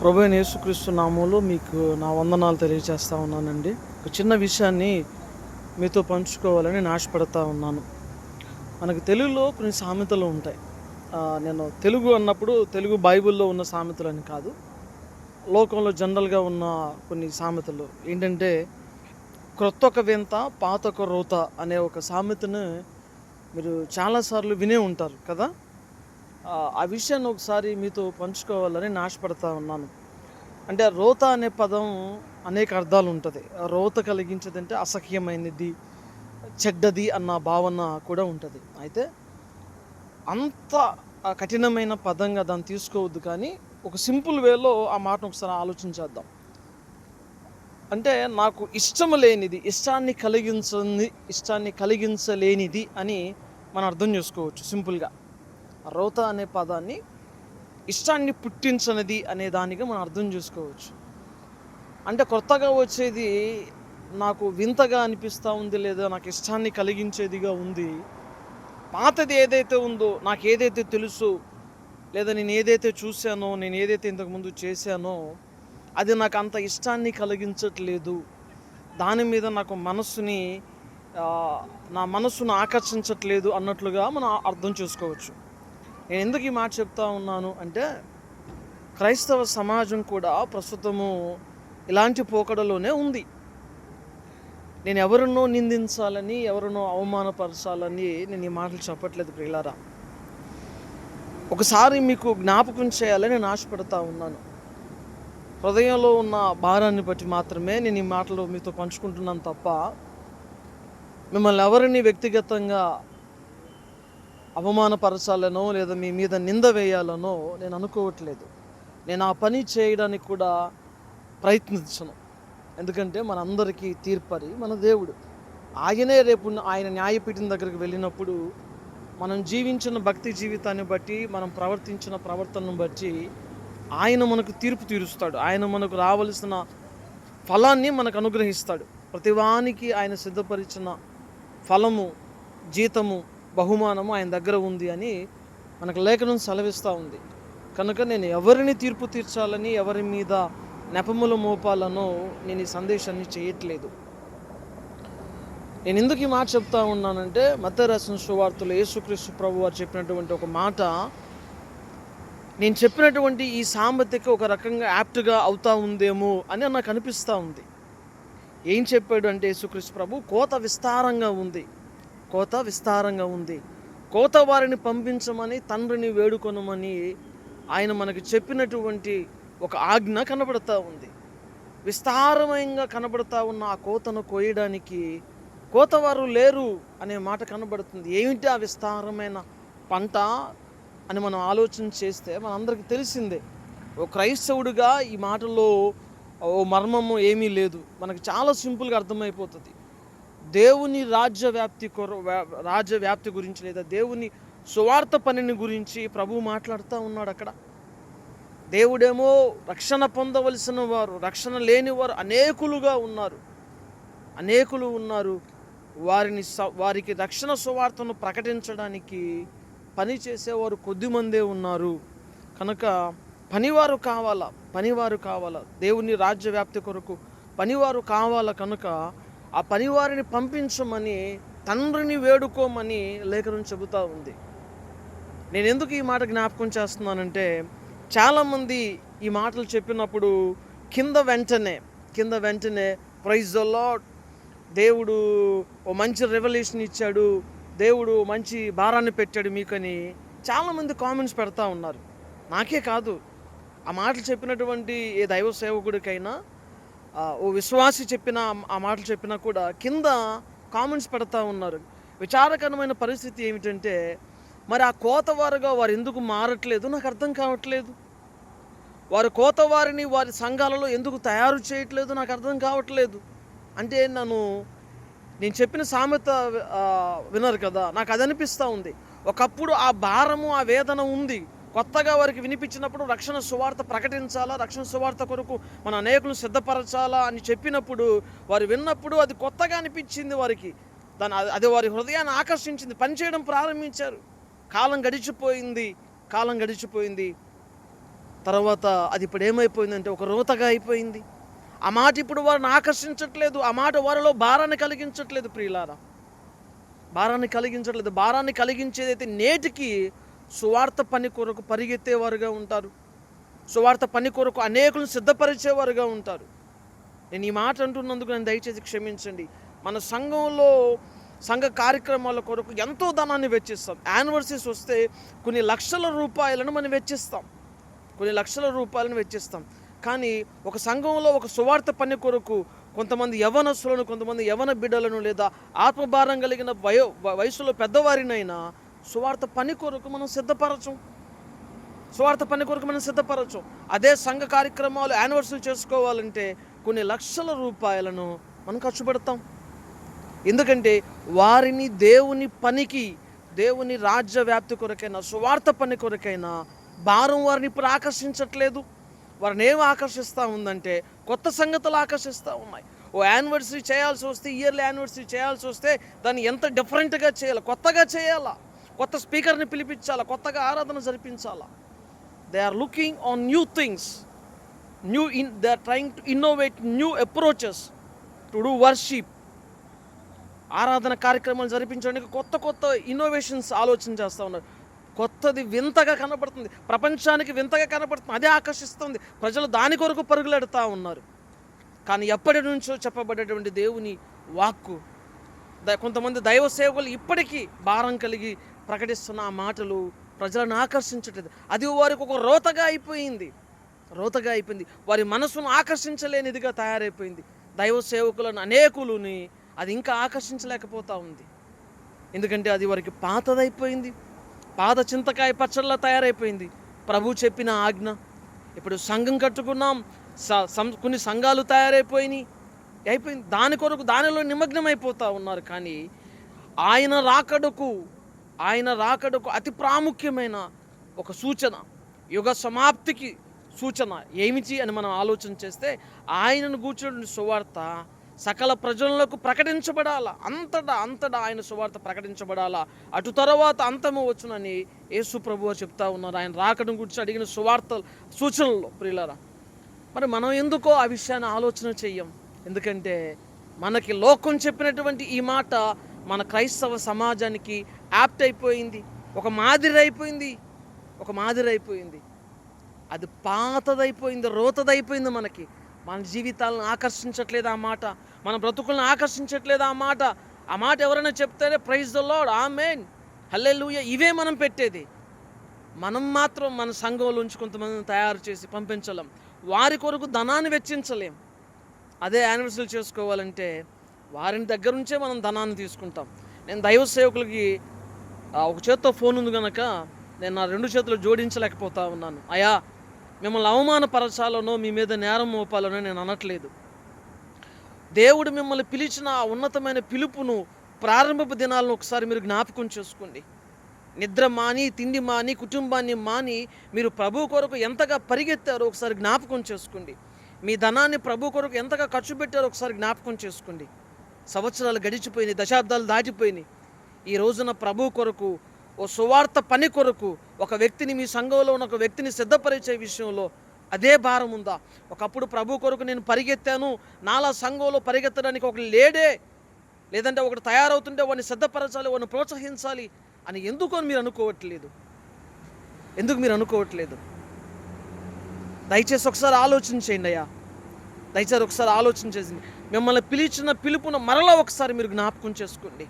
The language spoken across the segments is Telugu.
ప్రభు యేసుక్రీస్తు నామంలో మీకు నా వందనాలు తెలియజేస్తా ఉన్నానండి. ఒక చిన్న విషయాన్ని మీతో పంచుకోవాలని నాశపడతా ఉన్నాను. మనకు తెలుగులో కొన్ని సామెతలు ఉంటాయి. నేను తెలుగు అన్నప్పుడు తెలుగు బైబిల్లో ఉన్న సామెతలు అని కాదు. లోకంలో జనరల్గా ఉన్న కొన్ని సామెతలు. ఏంటంటే క్రొత్త ఒక వింత పాత ఒక రోత అనే ఒక సామెతను మీరు చాలాసార్లు వినే ఉంటారు కదా? ఆ, విషయాన్ని ఒకసారి మీతో పంచుకోవాలని నాశపడతా ఉన్నాను. అంటే రోత అనే పదం అనేక అర్థాలు ఉంటుంది. ఆ రోత కలిగించేదంటే అసహ్యమైనది చెడ్డది అన్న భావన కూడా ఉంటుంది. అయితే అంత కఠినమైన పదంగా దాన్ని తీసుకోవద్దు కానీ ఒక సింపుల్ వేలో ఆ మాటను ఒకసారి ఆలోచించేద్దాం అంటే నాకు ఇష్టం లేనిది ఇష్టాన్ని కలిగించని ఇష్టాన్ని కలిగించలేనిది అని మనం అర్థం చేసుకోవచ్చు సింపుల్గా. రోత అనే పదాన్ని ఇష్టాన్ని పుట్టించనిది అనే దానిగా మనం అర్థం చేసుకోవచ్చు. అంటే కొత్తగా వచ్చేది నాకు వింతగా అనిపిస్తూ ఉంది లేదా నాకు ఇష్టాన్ని కలిగించేదిగా ఉంది పాతది ఏదైతే ఉందో నాకు ఏదైతే తెలుసు లేదా నేను ఏదైతే చూశానో నేను ఏదైతే ఇంతకుముందు చేశానో అది నాకు అంత ఇష్టాన్ని కలిగించట్లేదు. దాని మీద నాకు మనస్సుని నా మనస్సును ఆకర్షించట్లేదు అన్నట్లుగా మనం అర్థం చేసుకోవచ్చు. నేను ఎందుకు ఈ మాట చెప్తా ఉన్నాను అంటే క్రైస్తవ సమాజం కూడా ప్రస్తుతము ఇలాంటి పోకడలోనే ఉంది. నేను ఎవరినో నిందించాలని ఎవరినో అవమానపరచాలని నేను ఈ మాటలు చెప్పట్లేదు ప్రియులారా. ఒకసారి మీకు జ్ఞాపకం చేయాలని నేను ఆశపడతా ఉన్నాను. హృదయంలో ఉన్న భారాన్ని బట్టి మాత్రమే నేను ఈ మాటలు మీతో పంచుకుంటున్నాను తప్ప మిమ్మల్ని ఎవరిని వ్యక్తిగతంగా అవమానపరచాలనో లేదా మీ మీద నింద వేయాలనో నేను అనుకోవట్లేదు. నేను ఆ పని చేయడానికి కూడా ప్రయత్నించను. ఎందుకంటే మనందరికీ తీర్పరి మన దేవుడు. ఆయనే రేపు ఆయన న్యాయపీఠం దగ్గరికి వెళ్ళినప్పుడు మనం జీవించిన భక్తి జీవితాన్ని బట్టి మనం ప్రవర్తించిన ప్రవర్తనను బట్టి ఆయన మనకు తీర్పు తీరుస్తాడు. ఆయన మనకు రావలసిన ఫలాన్ని మనకు అనుగ్రహిస్తాడు. ప్రతివానికి ఆయన సిద్ధపరిచిన ఫలము జీతము బహుమానము ఆయన దగ్గర ఉంది అని మనకు లేఖనం సెలవిస్తూ ఉంది. కనుక నేను ఎవరిని తీర్పు తీర్చాలని ఎవరి మీద నెపములు మోపాలనో నేను ఈ సందేశాన్ని చేయట్లేదు. నేను ఎందుకు ఈ మాట చెప్తా ఉన్నానంటే మత రాసిన సువార్తలు యేసుక్రీస్తు ప్రభు వారు చెప్పినటువంటి ఒక మాట నేను చెప్పినటువంటి ఈ సాంబతిక ఒక రకంగా యాప్ట్గా అవుతా ఉందేమో అని నాకు అనిపిస్తూ ఉంది. ఏం చెప్పాడు అంటే యేసుక్రీస్తు ప్రభు? కోత విస్తారంగా ఉంది. కోత విస్తారంగా ఉంది. కోత వారిని పంపించమని తండ్రిని వేడుకొనమని ఆయన మనకు చెప్పినటువంటి ఒక ఆజ్ఞ కనబడుతూ ఉంది. విస్తారమయంగా కనబడుతూ ఉన్న ఆ కోతను కోయడానికి కోతవారు లేరు అనే మాట కనబడుతుంది. ఏమిటి ఆ విస్తారమైన పంట అని మనం ఆలోచన చేస్తే మనందరికీ తెలిసిందే. ఓ క్రైస్తవుడిగా ఈ మాటలో ఓ మర్మము ఏమీ లేదు. మనకు చాలా సింపుల్గా అర్థమైపోతుంది. దేవుని రాజ్య వ్యాప్తి కొర రాజ్య వ్యాప్తి గురించి లేదా దేవుని సువార్త పనిని గురించి ప్రభు మాట్లాడుతూ ఉన్నాడు అక్కడ. దేవుడేమో రక్షణ పొందవలసిన వారు రక్షణ లేని వారు అనేకులుగా ఉన్నారు. అనేకులు ఉన్నారు. వారిని స- వారికి రక్షణ సువార్తను ప్రకటించడానికి పని చేసేవారు కొద్దిమందే ఉన్నారు. కనుక పనివారు కావాలా? పనివారు కావాలా? దేవుని రాజ్య వ్యాప్తి కొరకు పనివారు కావాలా? కనుక ఆ పనివారిని పంపించమని తండ్రిని వేడుకోమని లేఖనం చెబుతూ ఉంది. నేను ఎందుకు ఈ మాట జ్ఞాపకం చేస్తున్నానంటే చాలామంది ఈ మాటలు చెప్పినప్పుడు కింద వెంటనే కింద వెంటనే ప్రైజ్ ద లాడ్ దేవుడు ఓ మంచి రెవల్యూషన్ ఇచ్చాడు దేవుడు మంచి భారాన్ని పెట్టాడు మీకని చాలామంది కామెంట్స్ పెడతా ఉన్నారు. నాకే కాదు. ఆ మాటలు చెప్పినటువంటి ఏ దైవ సేవకుడికైనా ఓ విశ్వాసి చెప్పిన ఆ మాటలు చెప్పినా కూడా కింద కామెంట్స్ పెడతా ఉన్నారు. విచారకరమైన పరిస్థితి ఏమిటంటే మరి ఆ కోతవారుగా వారు ఎందుకు మారట్లేదు? నాకు అర్థం కావట్లేదు. వారు కోతవారిని వారి సంఘాలలో ఎందుకు తయారు చేయట్లేదు? నాకు అర్థం కావట్లేదు. అంటే నన్ను నేను చెప్పిన సామెత వినరు కదా? నాకు అది అనిపిస్తూ ఉంది. ఒకప్పుడు ఆ భారము ఆ వేదన ఉంది. కొత్తగా వారికి వినిపించినప్పుడు రక్షణ సువార్త ప్రకటించాలా? రక్షణ సువార్త కొరకు మన అనేకులను సిద్ధపరచాలా అని చెప్పినప్పుడు వారు విన్నప్పుడు అది కొత్తగా అనిపించింది వారికి. దాని అది- అది వారి హృదయాన్ని ఆకర్షించింది పనిచేయడం ప్రారంభించారు. కాలం గడిచిపోయింది కాలం గడిచిపోయింది. తర్వాత అది ఇప్పుడు ఏమైపోయిందంటే ఒక రోతగా అయిపోయింది. ఆ మాట ఇప్పుడు వారిని ఆకర్షించట్లేదు ఆ మాట వారిలో భారాన్ని కలిగించట్లేదు ప్రియులారా. భారాన్ని కలిగించట్లేదు భారాన్ని కలిగించేదైతే నేటికి సువార్త పని కొరకు పరిగెత్తేవారుగా ఉంటారు. సువార్త పని కొరకు అనేకులను సిద్ధపరిచేవారుగా ఉంటారు. నేను ఈ మాట అంటున్నందుకు నేను దయచేసి క్షమించండి. మన సంఘంలో సంఘ కార్యక్రమాల కొరకు ఎంతో ధనాన్ని వెచ్చిస్తాం. యానివర్సరీస్ వస్తే కొన్ని లక్షల రూపాయలను మనం వెచ్చిస్తాం. కొన్ని లక్షల రూపాయలను వెచ్చిస్తాం. కానీ ఒక సంఘంలో ఒక సువార్త పని కొరకు కొంతమంది యవనస్తులను కొంతమంది యవన బిడ్డలను లేదా ఆత్మభారం కలిగిన వయో వయసులో పెద్దవారినైనా సువార్త పని కొరకు మనం సిద్ధపరచం. స్వార్థ పని కొరకు మనం సిద్ధపరచం. అదే సంఘ కార్యక్రమాలు యానివర్సరీ చేసుకోవాలంటే కొన్ని లక్షల రూపాయలను మనం ఖర్చు పెడతాం. ఎందుకంటే వారిని దేవుని పనికి దేవుని రాజ్య వ్యాప్తి కొరకైనా స్వార్థ పని కొరకైనా భారం వారిని ఇప్పుడు ఆకర్షించట్లేదు. వారిని ఏం ఆకర్షిస్తూ ఉందంటే కొత్త సంగతులు ఆకర్షిస్తూ ఉన్నాయి. ఓ యానివర్సరీ చేయాల్సి వస్తే ఇయర్లీ యానివర్సరీ చేయాల్సి వస్తే దాన్ని ఎంత డిఫరెంట్గా చేయాలి కొత్తగా చేయాలా? కొత్త స్పీకర్ని పిలిపించాలా కొత్తగా ఆరాధన జరిపించాలా? They are looking on new things new in they are trying to innovate new approaches to do worship ఆరాధన కార్యక్రమాలు జరిపించడానికి కొత్త కొత్త ఇన్నోవేషన్స్ ఆలోచన చేస్తూ ఉన్నారు. కొత్తది వింతగా కనపడుతుంది. ప్రపంచానికి వింతగా కనపడుతుంది. అదే ఆకర్షిస్తుంది. ప్రజలు దాని కొరకు పరుగులెడతా ఉన్నారు. కానీ ఎప్పటి నుంచో చెప్పబడేటువంటి దేవుని వాక్కు ద- కొంతమంది దైవ సేవకులు ఇప్పటికీ భారం కలిగి ప్రకటిస్తున్న ఆ మాటలు ప్రజలను ఆకర్షించట్లేదు. అది వారికి ఒక రోతగా అయిపోయింది. రోతగా అయిపోయింది. వారి మనసును ఆకర్షించలేనిదిగా తయారైపోయింది. దైవ సేవకులను అనేకులని అది ఇంకా ఆకర్షించలేకపోతూ ఉంది. ఎందుకంటే అది వారికి పాతదైపోయింది. పాత చింతకాయ పచ్చళ్ళ తయారైపోయింది. ప్రభు చెప్పిన ఆజ్ఞ. ఇప్పుడు సంఘం కట్టుకున్నాం. స- సం- కొన్ని సంఘాలు తయారైపోయినాయి. అయిపోయింది. దాని కొరకు దానిలో నిమగ్నం అయిపోతూ ఉన్నారు. కానీ ఆయన రాకడకు ఆయన రాకడకు అతి ప్రాముఖ్యమైన ఒక సూచన యుగ సమాప్తికి సూచన ఏమిటి అని మనం ఆలోచన చేస్తే ఆయనను కూర్చున్న సువార్త సకల ప్రజలకు ప్రకటించబడాలా? అంతటా అంతటా ఆయన సువార్త ప్రకటించబడాలా? అటు తర్వాత అంతము వచ్చునని యేసు ప్రభు చెప్తా ఉన్నారు. ఆయన రాకడం గురించి అడిగిన సువార్త సూచనలు ప్రియులరా. మరి మనం ఎందుకో ఆ విషయాన్ని ఆలోచన చెయ్యం? ఎందుకంటే మనకి లోకం చెప్పినటువంటి ఈ మాట మన క్రైస్తవ సమాజానికి యాప్ట్ అయిపోయింది ఒక మాదిరి అయిపోయింది ఒక మాదిరి అయిపోయింది అది పాతదైపోయింది రోతదైపోయింది మనకి. మన జీవితాలను ఆకర్షించట్లేదు ఆ మాట. మన బ్రతుకులను ఆకర్షించట్లేదు ఆ మాట. ఆ మాట ఎవరైనా చెప్తేనే praise the lord amen hallelujah. ఇవే మనం పెట్టేది. మనం మాత్రం మన సంఘంలో ఉంచి కొంతమందిని తయారు చేసి పంపించలేం. వారి కొరకు ధనాన్ని వెచ్చించలేం. అదే యానివర్సరీ చేసుకోవాలంటే వారిని దగ్గర నుంచే మనం ధనాన్ని తీసుకుంటాం. నేను దైవ సేవకులకి ఒక చేత్తో ఫోన్ ఉంది కనుక నేను నా రెండు చేతులు జోడించలేకపోతా ఉన్నాను. అయా మిమ్మల్ని అవమానపరచాలనో మీ మీద నేరం మోపాలనో నేను అనట్లేదు. దేవుడు మిమ్మల్ని పిలిచిన ఆ ఉన్నతమైన పిలుపును ప్రారంభపు దినాలను ఒకసారి మీరు జ్ఞాపకం చేసుకోండి. నిద్ర మాని తిండి మాని కుటుంబాన్ని మాని మీరు ప్రభు కొరకు ఎంతగా పరిగెత్తారో ఒకసారి జ్ఞాపకం చేసుకోండి. మీ ధనాన్ని ప్రభు కొరకు ఎంతగా ఖర్చు పెట్టారో ఒకసారి జ్ఞాపకం చేసుకోండి. సంవత్సరాలు గడిచిపోయినాయి దశాబ్దాలు దాటిపోయినాయి. ఈ రోజున ప్రభు కొరకు ఓ సువార్త పని కొరకు ఒక వ్యక్తిని మీ సంఘంలో ఉన్న ఒక వ్యక్తిని సిద్ధపరిచే విషయంలో అదే భారం ఉందా? ఒకప్పుడు ప్రభు కొరకు నేను పరిగెత్తాను నాలా సంఘంలో పరిగెత్తడానికి ఒక లేడే లేదంటే ఒకటి తయారవుతుంటే వాడిని సిద్ధపరచాలి వాడిని ప్రోత్సహించాలి అని ఎందుకు అని మీరు అనుకోవట్లేదు? ఎందుకు మీరు అనుకోవట్లేదు? దయచేసి ఒకసారి ఆలోచించేయండి అయ్యా. దయచేసి ఒకసారి ఆలోచన చేసింది మిమ్మల్ని పిలిచిన పిలుపును మరలా ఒకసారి మీరు జ్ఞాపకం చేసుకోండి.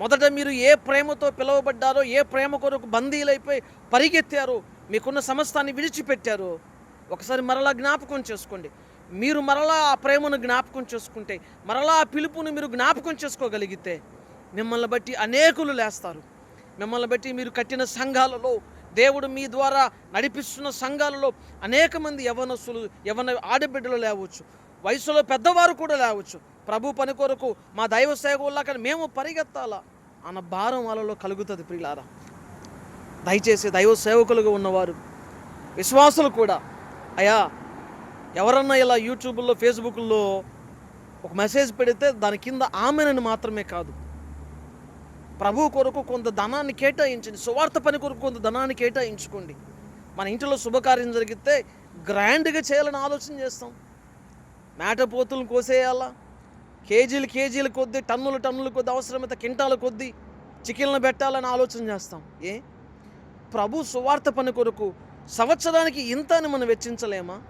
మొదట మీరు ఏ ప్రేమతో పిలువబడ్డారో ఏ ప్రేమ కొరకు బందీలైపోయి పరిగెత్తారో మీకున్న సమస్తాన్ని విడిచిపెట్టారు ఒకసారి మరలా జ్ఞాపకం చేసుకోండి. మీరు మరలా ఆ ప్రేమను జ్ఞాపకం చేసుకుంటే మరలా ఆ పిలుపును మీరు జ్ఞాపకం చేసుకోగలిగితే మిమ్మల్ని బట్టి అనేకులు లేస్తారు. మిమ్మల్ని బట్టి మీరు కట్టిన సంఘాలలో దేవుడు మీ ద్వారా నడిపిస్తున్న సంఘాలలో అనేక మంది యవనస్తులు యవన ఆడబిడ్డలు లేవచ్చు. వయసులో పెద్దవారు కూడా లేవచ్చు. ప్రభు పని కొరకు మా దైవ సేవకుల్లా కానీ మేము పరిగెత్తాలా అన్న భారం వాళ్ళలో కలుగుతుంది ప్రియులారా. దయచేసి దైవ సేవకులుగా ఉన్నవారు విశ్వాసులు కూడా. అయ్యా ఎవరన్నా ఇలా యూట్యూబ్లో ఫేస్బుక్లో ఒక మెసేజ్ పెడితే దాని కింద ఆమెనని మాత్రమే కాదు. ప్రభు కొరకు కొంత ధనాన్ని కేటాయించండి. సువార్త పని కొరకు కొంత ధనాన్ని కేటాయించుకోండి. మన ఇంటిలో శుభకార్యం జరిగితే గ్రాండ్గా చేయాలని ఆలోచన చేస్తాం. మేటపోతులను కోసేయాలా? కేజీలు కేజీల కొద్ది టన్నులు టన్నుల కొద్ది అవసరమైతే కింటాల కొద్ది చికెన్లు పెట్టాలని ఆలోచన చేస్తాం. ఏ? ప్రభు సువార్త పని కొరకు సంవత్సరానికి ఇంత అని మనం వెచ్చించలేమా?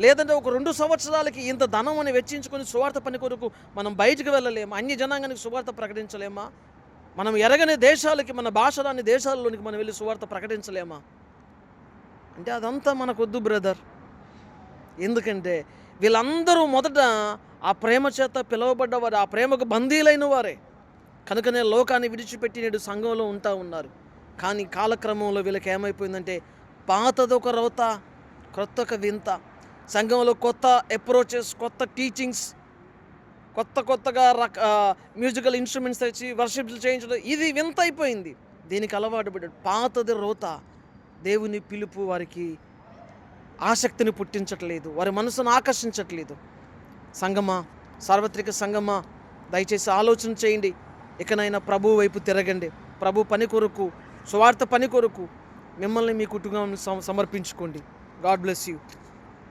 లేదంటే ఒక రెండు సంవత్సరాలకి ఇంత ధనం అని వెచ్చించుకొని సువార్త పని కొరకు మనం బయటకు వెళ్ళలేమా? అన్ని జనాంగానికి సువార్త ప్రకటించలేమా? మనం ఎరగని దేశాలకి మన భాష రాని దేశాల్లోనికి మనం వెళ్ళి సువార్త ప్రకటించలేమా? అంటే అదంతా మనకొద్దు బ్రదర్. ఎందుకంటే వీళ్ళందరూ మొదట ఆ ప్రేమ చేత పిలువబడ్డవారు ఆ ప్రేమకు బందీలైన వారే. కనుకనే లోకాన్ని విడిచిపెట్టి నేడు సంఘంలో ఉంటా ఉన్నారు. కానీ కాలక్రమంలో వీళ్ళకి ఏమైపోయిందంటే పాతది ఒక రవత కొత్త ఒక వింత. సంఘంలో కొత్త అప్రోచెస్ కొత్త టీచింగ్స్ కొత్త కొత్తగా రక మ్యూజికల్ ఇన్స్ట్రుమెంట్స్ తెచ్చి వర్షిప్లు చేయించడం ఇది వింత అయిపోయింది. దీనికి అలవాటు పడ్డాడు. పాతది రోత. దేవుని పిలుపు వారికి ఆసక్తిని పుట్టించట్లేదు వారి మనసును ఆకర్షించట్లేదు. సంగమా సార్వత్రిక సంగమా దయచేసి ఆలోచన చేయండి. ఇకనైనా ప్రభు వైపు తిరగండి. ప్రభు పని కొరకు స్వార్థ పని కొరకు మిమ్మల్ని మీ కుటుంబం సమర్పించుకోండి. God bless you.